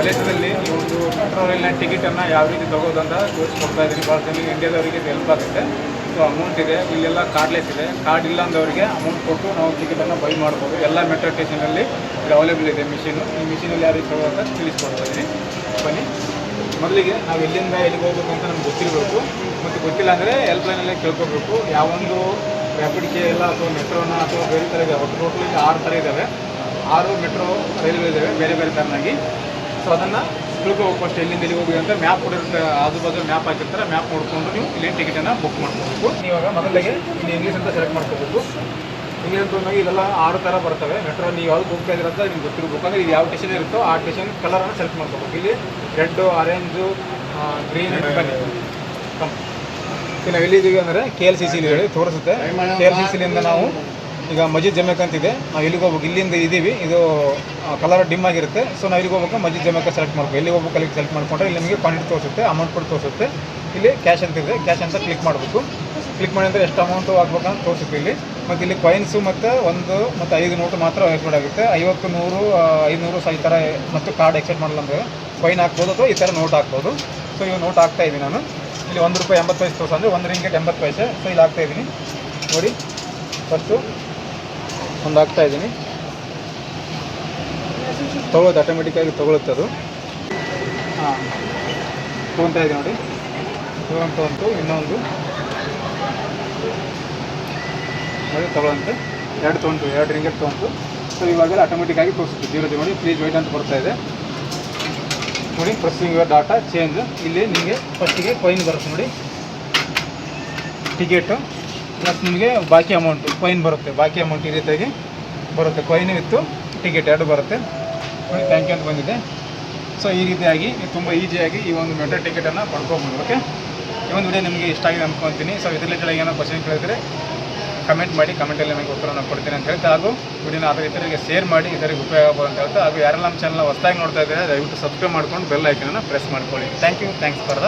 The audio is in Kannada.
ಮಲೇಷ್ಯಾದಲ್ಲಿ ಈ ಒಂದು ಮೆಟ್ರೋ ರೈಲ್ನ ಟಿಕೆಟನ್ನು ಯಾವ ರೀತಿ ತಗೋದಂತ ತೋರಿಸ್ಕೊಡ್ತಾ ಇದ್ದೀನಿ. ಭಾಳ ಜನ ಇಂಡಿಯಾದವರಿಗೆ ಹೆಲ್ಪ್ ಆಗುತ್ತೆ. ಸೊ ಅಮೌಂಟ್ ಇದೆ, ಇಲ್ಲೆಲ್ಲ ಕಾರ್ಡ್ಲೆಸ್ ಇದೆ. ಕಾರ್ಡ್ ಇಲ್ಲ ಅಂದವರಿಗೆ ಅಮೌಂಟ್ ಕೊಟ್ಟು ನಾವು ಟಿಕೆಟನ್ನು ಬೈ ಮಾಡ್ಬೋದು. ಎಲ್ಲ ಮೆಟ್ರೋ ಸ್ಟೇಷನಲ್ಲಿ ಇಲ್ಲಿ ಅವೈಲೇಬಲ್ ಇದೆ ಮಿಷಿನು ಈ ಮಿಷಿನಲ್ಲಿ ಯಾವ ರೀತಿ ತಗೋದಂತ ತಿಳಿಸ್ಕೊಡ್ತಾ ಇದ್ದೀನಿ. ಬನ್ನಿ. ಮೊದಲಿಗೆ ನಾವು ಎಲ್ಲಿಂದ ಎಲ್ಲಿಗೆ ಹೋಗ್ಬೇಕು ಅಂತ ನಮ್ಗೆ ಗೊತ್ತಿರಬೇಕು. ಮತ್ತು ಗೊತ್ತಿಲ್ಲ ಅಂದರೆ ಎಲ್ಪ್ಲೈನಲ್ಲೇ ಕೇಳ್ಕೋಬೇಕು. ಯಾವೊಂದು ರ್ಯಾಪಿಡ್ ಕೆ ಎಲ್ಲ ಅಥವಾ ಮೆಟ್ರೋನ ಅಥವಾ ಬೇರೆ ಥರ ಇದೆ ಒಟ್ಟು ಟೋಟಲಿ ಆರು ಥರ ಇದ್ದಾವೆ ಆರು ಮೆಟ್ರೋ ರೈಲ್ವೆ ಇದ್ದಾವೆ ಬೇರೆ ಬೇರೆ ಥರನಾಗಿ ಸೊ ಅದನ್ನು ತಿಳ್ಕೋಬೇಕು ಫಸ್ಟ್ ಎಲ್ಲಿಂದ ಎಲ್ಲಿಗೆ ಹೋಗಿ ಅಂತ ಮ್ಯಾಪ್ ಕೂಡ ಇರುತ್ತೆ ಆಜು ಬಾಜು ಮ್ಯಾಪ್ ಹಾಕಿರ್ತಾರೆ ಮ್ಯಾಪ್ ನೋಡಿಕೊಂಡು ನೀವು ಇಲ್ಲಿ ಟಿಕೆಟನ್ನು ಬುಕ್ ಮಾಡ್ಕೋಬೇಕು. ಇವಾಗ ಮೊದಲಿಗೆ ಇಲ್ಲಿ ಇಂಗ್ಲೀಷ್ ಅಂತ ಸೆಲೆಕ್ಟ್ ಮಾಡ್ಕೋಬೇಕು. ಇಂಗ್ಲೀಷ್ ಅಂತ ಇಲ್ಲೆಲ್ಲ ಇದೆಲ್ಲ ಆರು ಥರ ಬರ್ತವೆ. ಮೆಟ್ರೋ ನೀವು ಯಾವ್ದು ಬುಕ್ ಇದ್ದೀರ ಅಂತ ನಿಮ್ಗೆ ಗೊತ್ತಿರಬೇಕು. ಅಂದರೆ ಇದು ಯಾವ ಟೇಷನ್ ಇರುತ್ತೋ ಆ ಟೇಷನ್ ಕಲರನ್ನು ಸೆಲೆಕ್ಟ್ ಮಾಡ್ಕೋಬೇಕು. ಇಲ್ಲಿ ರೆಡ್ಡು ಆರೆಂಜು ಗ್ರೀನ್ ಬನ್ನಿ. ನಾವು ಎಲ್ಲಿದ್ದೀವಿ ಅಂದರೆ ಕೆ ಎಲ್ ಸಿ ಸಿಲಿ ಹೇಳಿ ತೋರಿಸುತ್ತೆ. ಕೆ ಎಲ್ ಸಿ ಸಿಲಿಂದ ನಾವು ಈಗ ಮಜೀದ್ ಜಮಕ್ ಅಂತಿದೆ. ನಾವು ಎಲ್ಲಿಗೆ ಹೋಗ್ಬೇಕು? ಇಲ್ಲಿಂದ ಇದ್ದೀವಿ ಇದು ಕಲರ್ ಡಿಮ್ ಆಗಿರುತ್ತೆ. ಸೊ ನಾವು ಇಲ್ಲಿಗೆ ಹೋಗ್ಬೇಕು? ಮಜೀದ್ ಜಮಕ ಸೆಲೆಕ್ಟ್ ಮಾಡ್ಬೇಕು. ಎಲ್ಲಿಗೆ ಹೋಗ್ಬೇಕು? ಅಲ್ಲಿಗೆ ಸೆಲೆಕ್ಟ್ ಮಾಡ್ಕೊಂಡ್ರೆ ಇಲ್ಲಿ ನಿಮಗೆ ಕ್ವಾಂಟಿಟಿ ತೋರಿಸುತ್ತೆ ಅಮೌಂಟ್ ಕೂಡ ತೋರಿಸುತ್ತೆ. ಇಲ್ಲಿ ಕ್ಯಾಶ್ ಅಂತ ಇದೆ. ಕ್ಯಾಶ್ ಅಂತ ಕ್ಲಿಕ್ ಮಾಡಬೇಕು. ಕ್ಲಿಕ್ ಮಾಡಿದ್ರೆ ಎಷ್ಟು ಅಮೌಂಟು ಆಗ್ಬೇಕಂತ ತೋರಿಸುತ್ತೆ ಇಲ್ಲಿ. ಮತ್ತು ಇಲ್ಲಿ ಕಾಯಿನ್ಸು ಮತ್ತು ಒಂದು ಮತ್ತು ಐದು ನೋಟು ಮಾತ್ರ ಎಕ್ಸ್ಪೆಕ್ಟ್ ಆಗುತ್ತೆ ಐವತ್ತು, ನೂರು ಐದುನೂರು ಸಹ ಈ ಥರ ಮತ್ತು ಕಾರ್ಡ್ ಎಕ್ಸೆಪ್ಟ್ ಮಾಡಲ್ಲ ಅಂದರೆ ಕಾಯಿನ್ ಹಾಕ್ಬೋದು ಅಥವಾ ಈ ಥರ ನೋಟ್ ಹಾಕ್ಬೋದು. ಸೊ ಇವು ನೋಟ್ ಹಾಕ್ತಾ ಇದ್ದೀನಿ ನಾನು. ಇಲ್ಲಿ ಒಂದು ರೂಪಾಯಿ ಎಂಬತ್ತು ಪೈಸೆ ತೋರಿಸ ಅಂದರೆ ಒಂದು ರಿಂಗೆಟ್ ಎಂಬತ್ತು ಪೈಸೆ. ಸೊ ಇಲ್ಲಿ ಹಾಕ್ತಾ ಇದ್ದೀನಿ ನೋಡಿ. ಫಸ್ಟು. ಒಂದು ಹಾಕ್ತಾ ಇದ್ದೀನಿ. ತೊಗೊಳೋದು ಆಟೋಮೆಟಿಕ್ಕಾಗಿ ತಗೊಳುತ್ತೆ ಅದು. ಹಾಂ. ತೊಗೊತಾ ಇದೆ ನೋಡಿ. ತೊಗೊಂತ ಒಂದು, ಇನ್ನೊಂದು. ನೋಡಿ ತಗೊಳ್ಳಂತೆ ಎರಡು ತೊಗೊಂಡು ಎರಡು ರಿಂಗೆಟ್ ತೊಗೊಂಡು ಸೊ ಇವಾಗೆಲ್ಲ ಆಟೋಮೆಟಿಕ್ಕಾಗಿ ತೋರಿಸುತ್ತೆ. ಜೀರೋ ನೋಡಿ ಪ್ಲೀಸ್ ವೈಟ್ ಅಂತ ಬರ್ತಾ ಇದೆ. ನೋಡಿ ಪ್ರೊಸೆಸಿಂಗ್ ಡಾಟಾ ಚೇಂಜ್ ಇಲ್ಲಿ ನಿಮಗೆ ಫಸ್ಟಿಗೆ ಕೊಯಿನ್ ಬರುತ್ತೆ ನೋಡಿ. ಟಿಕೆಟು ಪ್ಲಸ್ ನಿಮಗೆ ಬಾಕಿ ಅಮೌಂಟ್ ಕೊಯ್ನ್ ಬರುತ್ತೆ. ಬಾಕಿ ಅಮೌಂಟ್ ಈ ರೀತಿಯಾಗಿ ಬರುತ್ತೆ. ಕೊಯ್ನು ಇತ್ತು ಟಿಕೆಟ್ ಎರಡು ಬರುತ್ತೆ. ನೋಡಿ ಥ್ಯಾಂಕ್ ಯು ಅಂತ ಬಂದಿದೆ. ಸೊ ಈ ರೀತಿಯಾಗಿ ತುಂಬ ಈಸಿಯಾಗಿ ಈ ಒಂದು ಮೆಟ್ರೋ ಟಿಕೆಟನ್ನು ಪಡ್ಕೊಬೋದು ಓಕೆ ಈ ಒಂದು ವಿಡಿಯೋ ನಿಮಗೆ ಇಷ್ಟ ಆಗಿದೆ ಅಂದ್ಕೊತೀನಿ ಸೊ ಇದರಲ್ಲಿ ಕೆಳಗೆ ಏನೋ ಕ್ವಶನ್ ಕೇಳಿದರೆ ಕಮೆಂಟ್ ಮಾಡಿ ಕಮೆಂಟಲ್ಲಿ ನನಗೆ ಉತ್ತರವನ್ನು ಕೊಡ್ತೀನಿ ಅಂತ ಹೇಳ್ತಾ ಹಾಗೂ ವಿಡಿಯೋನ ಅದರ ಇತರರಿಗೆ ಶೇರ್ ಮಾಡಿ ಇದರಿಗೆ ಉಪಯೋಗ ಆಗ್ಬೋದು ಅಂತ ಹೇಳ್ತಾ ಹಾಗೂ ಯಾರೆಲ್ಲ ನಮ್ಮ ಚಾನಲ್ ಹೊಸದಾಗಿ ನೋಡ್ತಾ ಇದ್ದಾರೆ, ದಯವಿಟ್ಟು ಸಬ್ಸ್ಕ್ರೈಬ್ ಮಾಡ್ಕೊಂಡು ಬೆಲ್ ಐಕನನ್ನು ಪ್ರೆಸ್ ಮಾಡ್ಕೊಳ್ಳಿ. Thank you thanks for